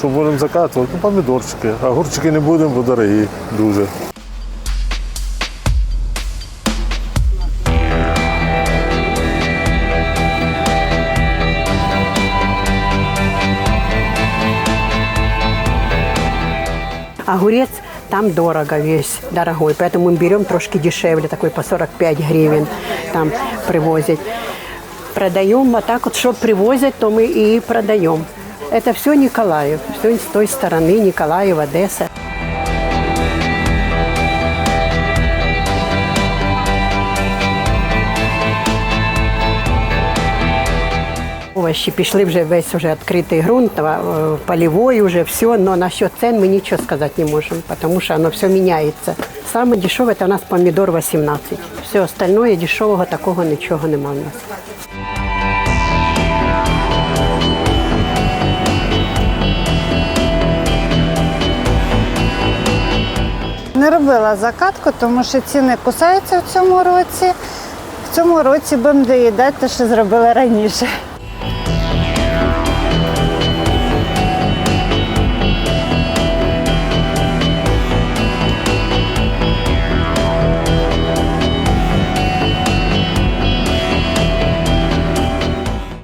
Що будемо закатувати? Ну, помідорчики. Огурчики не будемо, бо дорогі дуже. Огурец там дорого весь, дорогой, поэтому мы берем трошки дешевле, такой по 45 гривен там привозят. Продаем, а так вот, что привозят, то мы и продаем. Это все Николаев, все с той стороны, Николаев, Одесса. Овощі пішли вже весь вже відкритий ґрунт, е, полівой вже все, але насчет цен ми нічого сказати не можемо, тому що воно все міняється. Саме дешеве це у нас помідор 18. Все остальное дешевого такого нічого нема в нас. Не робила закатку, тому що ціни кусаються в цьому році. В цьому році будемо доїдати що зробили раніше.